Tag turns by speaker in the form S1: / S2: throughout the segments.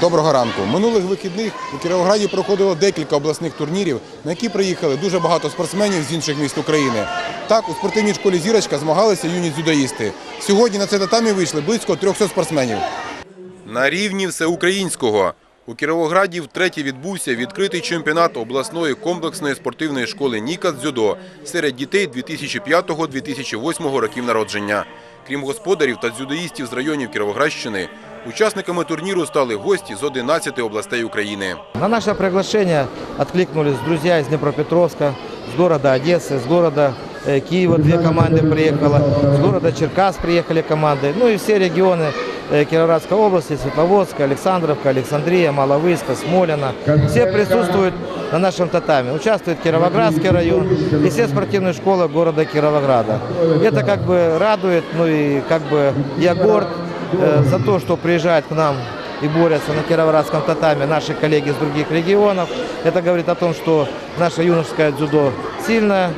S1: Доброго ранку. Минулих вихідних у Кіровограді проходило декілька обласних турнірів, на які приїхали дуже багато спортсменів з інших міст України. Так, у спортивній школі Зірочка змагалися юні дзюдоїсти. Сьогодні на це татамі вийшли близько 300 спортсменів. На рівні всеукраїнського. У Кіровограді втретє відбувся відкритий чемпіонат обласної комплексної спортивної школи Ніка дзюдо серед дітей 2005-2008 років народження. Крім господарів та дзюдоїстів з районів Кіровоградщини, учасниками турніру стали гості з 11 областей України.
S2: На наше приглашение откликнулись друзья из Днепропетровска, с города Одессы, с города э, Киева две команды приехало, с города Черкас приехали команды, ну и все регионы э, Кировоградской области, Светловодска, Александровка, Александрия, Маловыска, Смолина. Все присутствуют на нашем татаме. Участвует Кировоградский район и все спортивные школы города Кировограда. Это как бы радует, ну и как бы я горд Э, за то, что приезжает к нам и борются на кировоградском татаме наши коллеги из других регионов. Это говорит о том, что наше юношеское дзюдо сильно,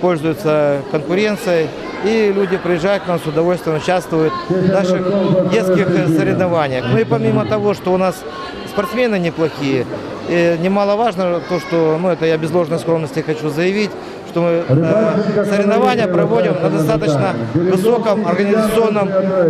S2: пользуется конкуренцией, и люди приезжают к нам с удовольствием, участвуют в наших детских соревнованиях. Ну и помимо того, что у нас спортсмены неплохие, э, немаловажно то, что, ну это я без ложной скромности хочу заявить, что мы э, соревнования проводим на достаточно высоком организационном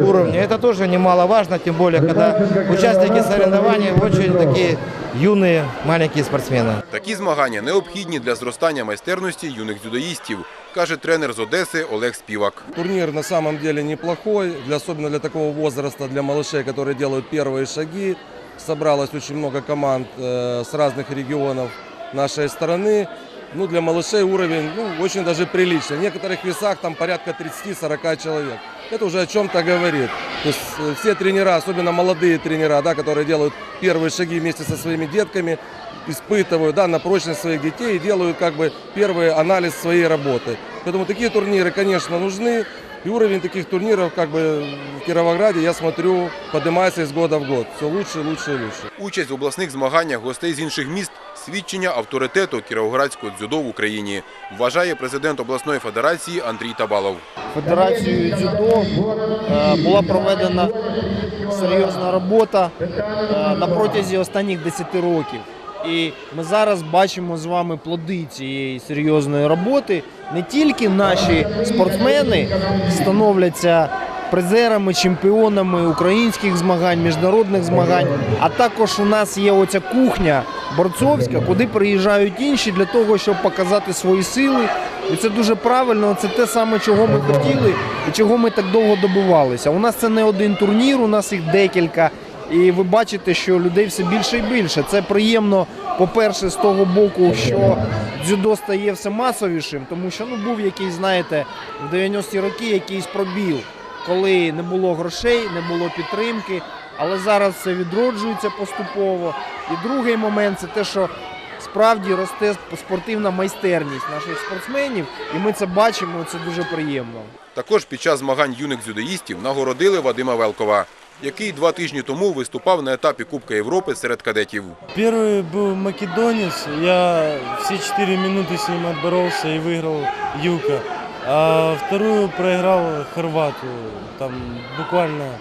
S2: уровне. Это тоже немаловажно, тем более, когда участники соревнований очень такие юные, маленькие спортсмены.
S1: Такі змагання необхідні для зростання майстерності юних дзюдоїстів, каже тренер з Одеси Олег Співак.
S3: Турнир на самом деле неплохой, для, особенно для такого возраста, для малышей, которые делают первые шаги. Собралось очень много команд э, с разных регионов нашей страны. Ну, для малышей уровень ну, очень даже приличный. В некоторых весах там порядка 30-40 человек. Это уже о чем-то говорит. То есть э, все тренера, особенно молодые тренера, да, которые делают первые шаги вместе со своими детками, испытывают да, на прочность своих детей и делают как бы первый анализ своей работы. Поэтому такие турниры, конечно, нужны. И уровень таких турниров как бы в Кировограде, я смотрю, поднимается из года в год. Все лучше, лучше и лучше.
S1: Участь в обласних змаганнях гостей з інших міст – свідчення авторитету кіровоградського дзюдо в Україні, вважає президент обласної федерації Андрій Табалов.
S4: Федерацією дзюдо е, була проведена серйозна робота е, на протязі останніх 10 років. І ми зараз бачимо з вами плоди цієї серйозної роботи. Не тільки наші спортсмени становляться призерами, чемпіонами українських змагань, міжнародних змагань, а також у нас є оця кухня борцовська, куди приїжджають інші для того, щоб показати свої сили. І це дуже правильно. Це те саме, чого ми хотіли і чого ми так довго добувалися. У нас це не один турнір, у нас їх декілька. І ви бачите, що людей все більше і більше. Це приємно, по-перше, з того боку, що дзюдо стає все масовішим, тому що ну був якийсь, знаєте, в 90-ті роки якийсь пробіл, коли не було грошей, не було підтримки. Але зараз це відроджується поступово. І другий момент це те, що справді росте спортивна майстерність наших спортсменів, і ми це бачимо. Це дуже приємно.
S1: Також під час змагань юних дзюдоїстів нагородили Вадима Велкова, який два тижні тому виступав на етапі Кубка Європи серед кадетів.
S5: Первый был македонец, я все четыре минуты с ним отборолся и выиграл Юка. А вторую проиграл Хорвату, там буквально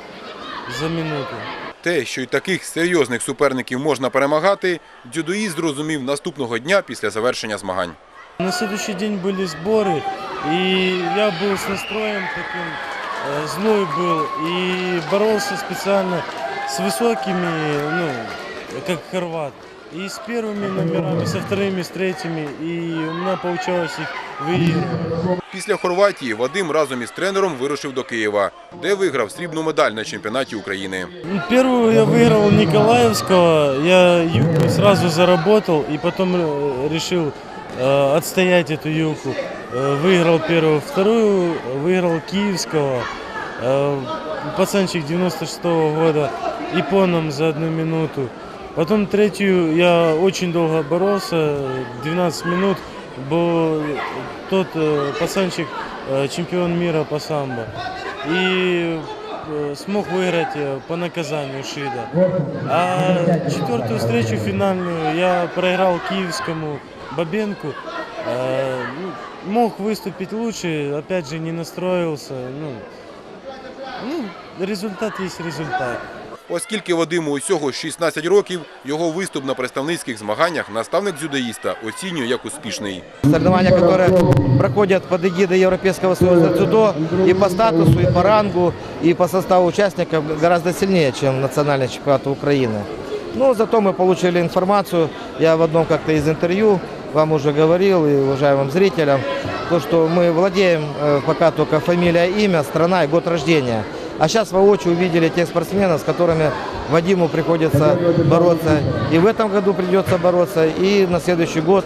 S5: за минуту.
S1: Те, що й таких серйозних суперників можна перемагати, дзюдоїст зрозумів наступного дня після завершення змагань.
S5: На следующий день были сборы, и я был с настроем таким, э, злой был, и боролся специально с высокими, ну, как хорват. И с первыми номерами, со вторыми, с третьими, и у меня получалось их выигрывать.
S1: Після Хорватії Вадим разом із тренером вирушив до Києва, де виграв срібну медаль на чемпіонаті України.
S5: Ну, Первую я выиграл у Николаевского, я юбку сразу заработал и потом э, решил э, отстоять эту юбку. Э, выиграл первую, вторую выиграл Киевского, э, пацанчик 96 года, японом за одну минуту. Потом третью я очень долго боролся, 12 минут, был тот э, пацанчик чемпион мира по самбо. И смог выиграть по наказанию Шида. А четвертую встречу финальную я проиграл киевскому Бабенку. Э, ну, Мог выступить лучше, опять же не настроился. Ну, ну, результат есть результат.
S1: Оскільки Вадиму усього 16 років, його виступ на представницьких змаганнях наставник дзюдоїста оцінює як успішний.
S2: Соревнования, которые проходят под эгидой Европейского союза дзюдо и по статусу, и по рангу, и по составу участников гораздо сильнее, чем национальный чемпионат Украины. Но зато мы получили информацию, я в одном как-то из интервью вам уже говорил и уважаемым зрителям, то, что мы владеем э, пока только фамилия, имя, страна и год рождения. А сейчас воочию увидели тех спортсменов, с которыми Вадиму приходится бороться. И в этом году придется бороться, и на следующий год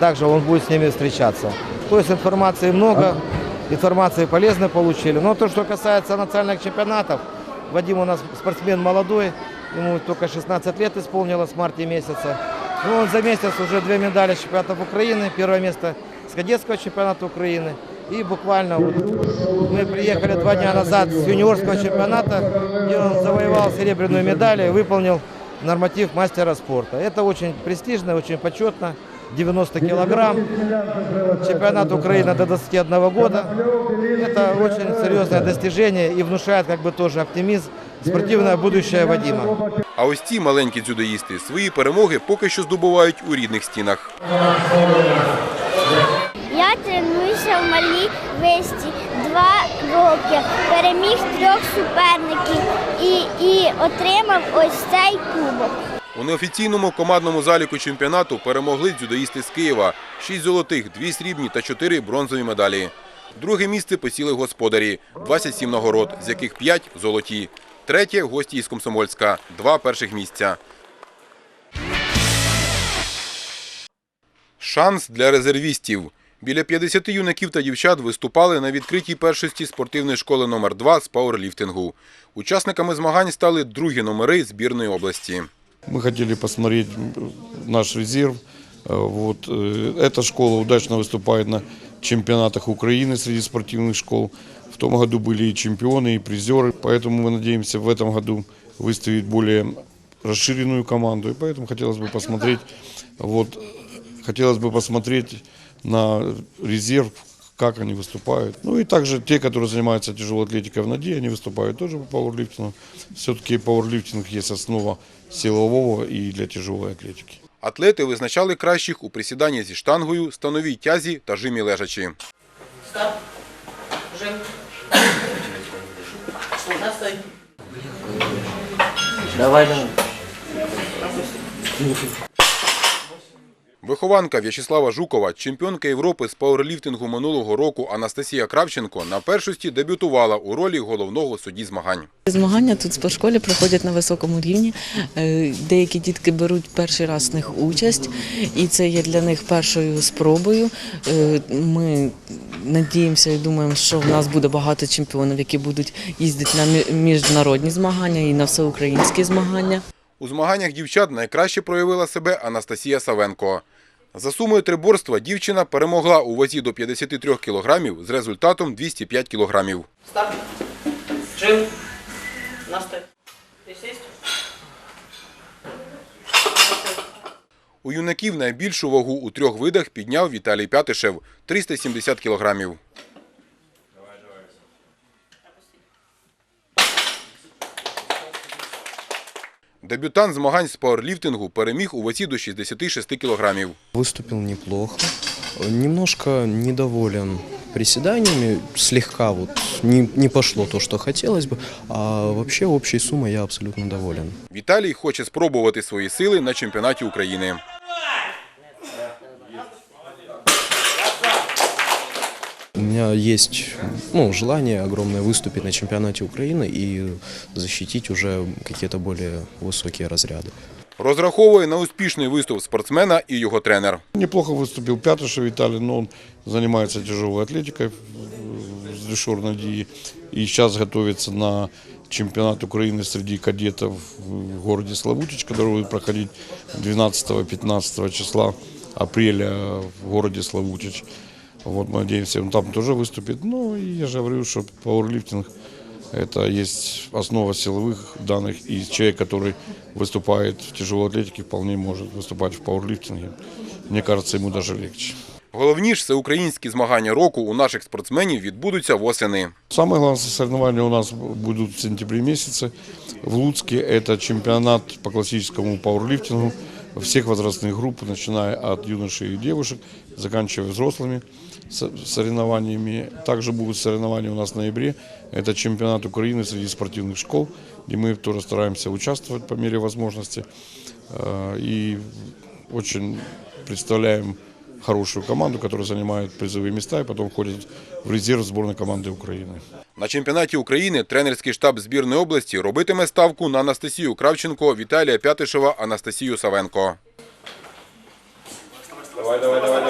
S2: также он будет с ними встречаться. То есть информации много, информации полезной получили. Но то, что касается национальных чемпионатов, Вадим у нас спортсмен молодой, ему только 16 лет исполнилось в марте месяца. Но он за месяц уже две медали чемпионатов Украины, первое место с кадетского чемпионата Украины. И буквально вот мы приехали два дня назад с юниорского чемпионата, где он завоевал серебряную медаль и выполнил норматив мастера спорта. Это очень престижно, очень почетно. 90 килограмм. Чемпионат Украины до 21 года. Это очень серьезное достижение и внушает как бы тоже оптимизм, спортивное будущее Вадима.
S1: А ось ці маленькі дзюдоїсти свої перемоги поки що здобувають у рідних стінах.
S6: Я тренуюся в малій висті два роки. Переміг трьох суперників і, і отримав ось цей кубок.
S1: У неофіційному командному заліку чемпіонату перемогли дзюдоїсти з Києва. Шість золотих, дві срібні та чотири бронзові медалі. Друге місце посіли господарі – 27 нагород, з яких 5 – золоті. Третє – гості із Комсомольська – два перших місця. Шанс для резервістів. Біля 50 юнаків та дівчат виступали на відкритій першості спортивної школи номер 2 з пауерліфтингу. Учасниками змагань стали другі номери збірної області.
S7: Мы хотели посмотреть наш резерв. Э, Вот. э, Эта школа удачно выступает на чемпионатах Украины среди спортивных школ. В том году были и чемпионы, и призеры. Поэтому мы надеемся в этом году выставить более расширенную команду. И поэтому хотелось бы посмотреть, вот, хотелось бы посмотреть на резерв, как они выступают. Ну и также те, которые занимаются тяжелой атлетикой в НАДИ, они выступают тоже по пауэрлифтингу. Все-таки пауэрлифтинг есть основа силового и для тяжелой атлетики.
S1: Атлети визначали кращих у присіданні зі штангою, становій тязі та жимі лежачі.
S8: Давай, давай.
S1: Вихованка В'ячеслава Жукова, чемпіонка Європи з пауерліфтингу минулого року Анастасія Кравченко на першості дебютувала у ролі головного судді змагань.
S8: Змагання тут в спортшколі проходять на високому рівні. Е, Деякі дітки беруть перший раз в них участь, і це є для них першою спробою. Е, Ми надіємося і думаємо, що в нас буде багато чемпіонів, які будуть їздити на міжнародні змагання і на всеукраїнські змагання.
S1: У змаганнях дівчат найкраще проявила себе Анастасія Савенко. За сумою триборства дівчина перемогла у вазі до 53 кілограмів з результатом 205 кілограмів.
S9: Старт. Жим. Настай. Присесть.
S1: У юнаків найбільшу вагу у трьох видах підняв Віталій Пятишев – 370 кілограмів. Дебютант змагань з пауерліфтингу переміг у ваці до 66 кілограмів.
S10: Виступив неплохо. Немножко недоволен приседаниями, слегка вот не, не пошло то, что хотелось бы, а вообще общей суммой я абсолютно доволен.
S1: Віталій хоче спробувати свої сили на чемпіонаті України.
S10: У меня есть ну, желание огромное выступить на чемпионате Украины и защитить уже какие-то более высокие разряды.
S1: Розраховує на успішний виступ спортсмена і його тренер.
S7: Неплохо выступил Пятышев Виталий, но он занимается тяжелой атлетикой в Дешор Надии. И сейчас готовится на чемпионат Украины среди кадетов в городе Славутич, который будет проходить 12-15 числа апреля в городе Славутич. Вот мы надеемся, он там тоже выступит. Ну, и я же говорю, что пауэрлифтинг – это есть основа силовых данных. И человек, который выступает в тяжелой атлетике, вполне может выступать в пауэрлифтинге. Мне кажется, ему даже легче.
S1: Головні ж всеукраїнські змагання року у наших спортсменів відбудуться восени.
S7: Самые главные соревнования у нас будут в сентябре месяце. В Луцке это чемпионат по классическому пауэрлифтингу всех возрастных групп, начиная от юношей и девушек, заканчивая взрослыми со- соревнованиями. Также будут соревнования у нас в ноябре. Это чемпионат Украины среди спортивных школ, где мы тоже стараемся участвовать по мере возможности. Э, И очень представляем хорошую команду, которая занимает призовые места и потом входит в резерв сборной команды Украины.
S1: На чемпіонаті України тренерський штаб збірної області робитиме ставку на Анастасію Кравченко, Віталія Пятишева, Анастасію Савенко.
S3: Давай, давай, давай,